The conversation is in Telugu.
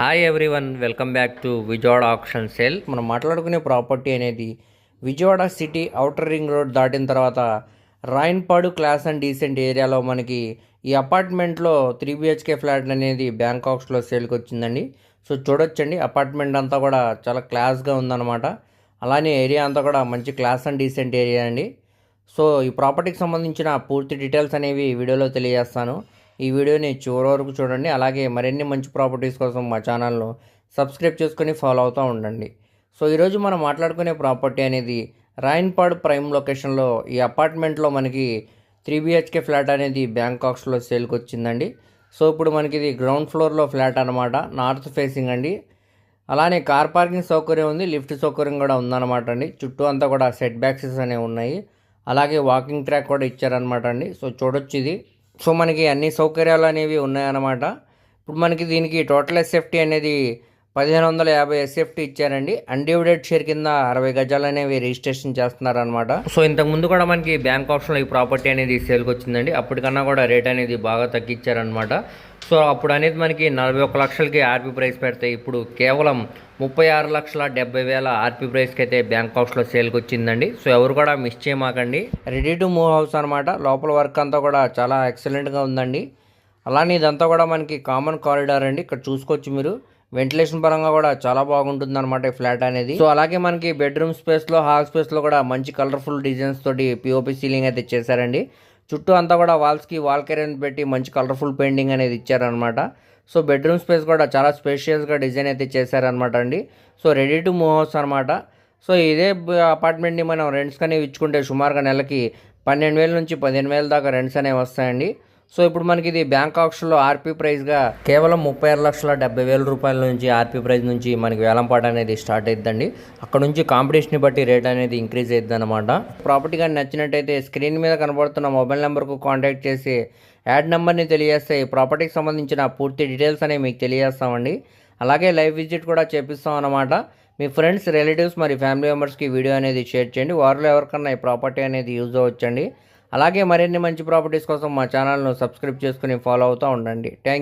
Hi everyone welcome back to Vijayawada option sale మనం మాట్లాడుకునే ప్రాపర్టీ అనేది Vijayawada city outer ring road దాటిన తర్వాత రాయన్పాడు క్లాస్ అండ్ డీసెంట్ ఏరియాలో మనకి ఈ అపార్ట్మెంట్లో త్రీ బిహెచ్కే ఫ్లాట్ అనేది బ్యాంకాక్స్లో సేల్కి వచ్చిందండి. సో చూడొచ్చండి అపార్ట్మెంట్ అంతా కూడా చాలా క్లాస్గా ఉందన్నమాట. అలానే ఏరియా అంతా కూడా మంచి క్లాస్ అండ్ డీసెంట్ ఏరియా అండి. సో ఈ ప్రాపర్టీకి సంబంధించిన పూర్తి డీటెయిల్స్ అనేవి వీడియోలో తెలియజేస్తాను. ఈ వీడియోని చివరి వరకు చూడండి. అలాగే మరిన్ని మంచి ప్రాపర్టీస్ కోసం మా ఛానల్ను సబ్స్క్రైబ్ చేసుకొని ఫాలో అవుతూ ఉండండి. సో ఈరోజు మనం మాట్లాడుకునే ప్రాపర్టీ అనేది రాయన్పాడ్ ప్రైమ్ లొకేషన్లో ఈ అపార్ట్మెంట్లో మనకి త్రీ బిహెచ్కే ఫ్లాట్ అనేది బ్యాంకాక్స్లో సేల్కి వచ్చిందండి. సో ఇప్పుడు మనకి ఇది గ్రౌండ్ ఫ్లోర్లో ఫ్లాట్ అనమాట నార్త్ ఫేసింగ్ అండి. అలానే కార్ పార్కింగ్ సౌకర్యం ఉంది లిఫ్ట్ సౌకర్యం కూడా ఉందన్నమాట అండి. చుట్టూ అంతా కూడా సెట్ బ్యాక్సెస్ అనేవి ఉన్నాయి. అలాగే వాకింగ్ ట్రాక్ కూడా ఇచ్చారనమాట అండి. సో చూడొచ్చు ఇది. సో మనకి అన్ని సౌకర్యాలు అనేవి ఉన్నాయన్నమాట. ఇప్పుడు మనకి దీనికి టోటల్ ఎస్ఎఫ్టీ అనేది పదిహేను వందల యాభై ఎస్ఎఫ్టీ ఇచ్చారండి. అన్డివిడెడ్ షేర్ కింద అరవై గజాలు అనేవి రిజిస్ట్రేషన్ చేస్తున్నారనమాట సో ఇంతకు ముందు కూడా మనకి బ్యాంక్ ఆప్షన్లో ఈ ప్రాపర్టీ అనేది సేల్కి వచ్చిందండి. అప్పటికన్నా కూడా రేట్ అనేది బాగా తగ్గించారనమాట సో అప్పుడు అనేది మనకి నలభై ఒక్క లక్షలకి ఆర్పీ ప్రైస్ పెడితే ఇప్పుడు కేవలం ముప్పై ఆరు లక్షల డెబ్బై వేల ఆర్పీ ప్రైస్కి అయితే బ్యాంక్ హౌస్లో సేల్కి వచ్చిందండి. సో ఎవరు కూడా మిస్ చేయమాకండి. రెడీ టు మూవ్ హౌస్ అనమాట లోపల వర్క్ అంతా కూడా చాలా ఎక్సలెంట్గా ఉందండి. అలానే ఇదంతా కూడా మనకి కామన్ కారిడార్ అండి. ఇక్కడ చూసుకోవచ్చు మీరు. వెంటిలేషన్ పరంగా కూడా చాలా బాగుంటుంది అనమాట ఈ ఫ్లాట్ అనేది. సో అలాగే మనకి బెడ్రూమ్ స్పేస్లో హాల్ స్పేస్లో కూడా మంచి కలర్ఫుల్ డిజైన్స్ తోటి పిఓపి సీలింగ్ అయితే చేశారండి. చుట్టూ అంతా కూడా వాల్స్కి వాల్ కెరీర్ పెట్టి మంచి కలర్ఫుల్ పెయింటింగ్ అనేది ఇచ్చారనమాట సో బెడ్రూమ్ స్పేస్ కూడా చాలా స్పేషియస్గా డిజైన్ అయితే చేశారనమాట అండి. So ready to move house అనమాట సో ఇదే అపార్ట్మెంట్ని మనం రెంట్స్ కానీ ఇచ్చుకుంటే సుమారుగా నెలకి పన్నెండు వేల నుంచి పదిహేను వేల దాకా రెంట్స్ అనేవి వస్తాయండి. సో ఇప్పుడు మనకి ఇది బ్యాంక్ ఆప్షన్లో ఆర్పీ ప్రైస్గా కేవలం ముప్పై ఆరు లక్షల డెబ్బై వేల రూపాయల నుంచి ఆర్పీ ప్రైస్ నుంచి మనకి వేలంపాట అనేది స్టార్ట్ అవుతుందండి అక్కడ నుంచి కాంపిటీషన్ బట్టి రేట్ అనేది ఇంక్రీజ్ అవుతుంది అనమాట ప్రాపర్టీ కానీ నచ్చినట్టయితే స్క్రీన్ మీద కనబడుతున్న మొబైల్ నెంబర్కు కాంటాక్ట్ చేసి యాడ్ నెంబర్ని తెలియజేస్తే ఈ ప్రాపర్టీకి సంబంధించిన పూర్తి డీటెయిల్స్ అనేవి మీకు తెలియజేస్తామండి. అలాగే లైవ్ విజిట్ కూడా చేపిస్తాం అన్నమాట మీ ఫ్రెండ్స్ రిలేటివ్స్ మరి ఫ్యామిలీ మెంబర్స్కి వీడియో అనేది షేర్ చేయండి. వారిలో ఎవరికన్నా ఈ ప్రాపర్టీ అనేది యూజ్ అవ్వచ్చండి. అలాగే మరిన్ని మంచి ప్రాపర్టీస్ కోసం మా ఛానల్ను సబ్స్క్రైబ్ చేసుకుని ఫాలో అవుతూ ఉండండి. థ్యాంక్